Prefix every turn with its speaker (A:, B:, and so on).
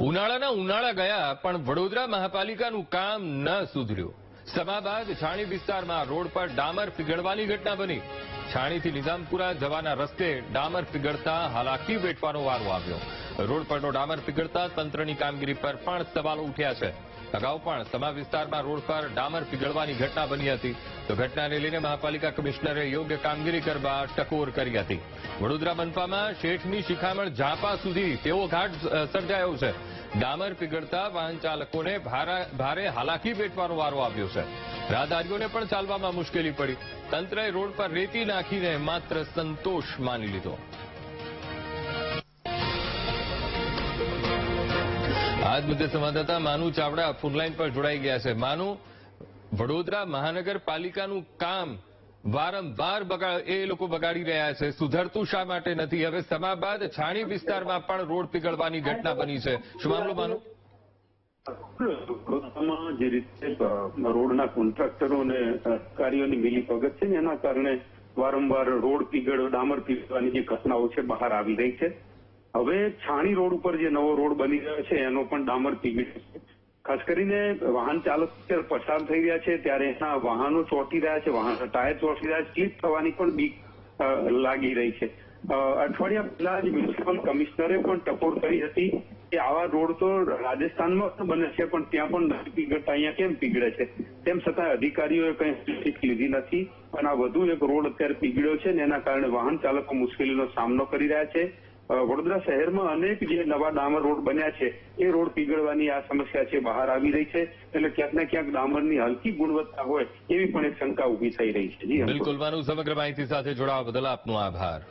A: ઉનાળાના ઉનાળા ગયા, પણ વડોદરા મહાપાલિકાનું કામ ન સુધર્યું. સમા બાદ છાણી વિસ્તારમાં રોડ પર ડામર પીગળવાની ઘટના બની. છાણીથી નિઝામપુરા જવાના રસ્તે ડામર પીગળતા હાલાકી વેઠવાનો વારો આવ્યો. રોડ પરનો ડામર પીગળતા તંત્રની કામગીરી પર પણ સવાલો ઉઠ્યા છે. અગાઉ પણ સમા વિસ્તારમાં રોડ પર ડામર પીગળવાની ઘટના બની હતી. તો ઘટનાને લઈને મહાપાલિકા કમિશનરે યોગ્ય કામગીરી કરવા ટકોર કરી હતી. વડોદરા મનપામાં શેઠની શિખામણ ઝાપા સુધી તેવો ઘાટ સર્જાયો છે. ડામર પીગળતા વાહન ચાલકોને ભારા- હાલાકી પેટવાનો વારો આવ્યો છે. રાહદારીઓને પણ ચાલવામાં મુશ્કેલી પડી. તંત્રએ રોડ પર રેતી નાખીને માત્ર સંતોષ માની લીધો. આજ મુદ્દે સંવાદદાતા માનુ ચાવડા ફોનલાઈન પર જોડાઈ ગયા છે. માનુ, વડોદરા મહાનગરપાલિકાનું કામ વારંવાર એ લોકો બગાડી રહ્યા છે. સુધરતું શા માટે નથી? હવે સમા બાદ છાણી વિસ્તારમાં પણ રોડ પીગળવાની ઘટના બની છે. શું મામલો, માનુ?
B: જે રીતે રોડના કોન્ટ્રાક્ટરો અને અધિકારીઓની મિલીભગત છે એના કારણે વારંવાર રોડ પીગળ, ડામર પીગળવાની જે ઘટનાઓ છે, બહાર આવી રહી છે. હવે છાણી રોડ ઉપર જે નવો રોડ બની રહ્યો છે, એનો પણ ડામર પીગળ્યો છે. ખાસ કરીને વાહન ચાલક અત્યારે પસાર થઈ રહ્યા છે, ત્યારે એના વાહનો ચોંટી રહ્યા છે વાહન ટાયર ચોંટી રહ્યા છે, સ્લીપ થવાની પણ બીક લાગી રહી છે. અઠવાડિયા પહેલા જ મ્યુનિસિપલ કમિશનરે પણ ટકોર કરી હતી કે આવા રોડ તો રાજસ્થાનમાં પણ બને છે, પણ ત્યાં પણ નથી પીગળતા, અહીંયા કેમ પીગળે છે? તેમ છતાં અધિકારીઓએ કંઈ લીધી નથી અને આ વધુ એક રોડ અત્યારે પીગળ્યો છે ને એના કારણે વાહન ચાલકો મુશ્કેલીનો સામનો કરી રહ્યા છે. વડોદરા શહેરમાં અનેક જે નવા ડામર રોડ બન્યા છે, એ રોડ પીગળવાની આ સમસ્યા છે, બહાર આવી રહી છે. એટલે ક્યાંક ને ક્યાંક ડામરની હલકી ગુણવત્તા હોય એવી પણ એક શંકા ઊભી થઈ રહી છે.
A: બિલકુલ માનું માહિતી સાથે જોડાવા બદલ આપનો આભાર.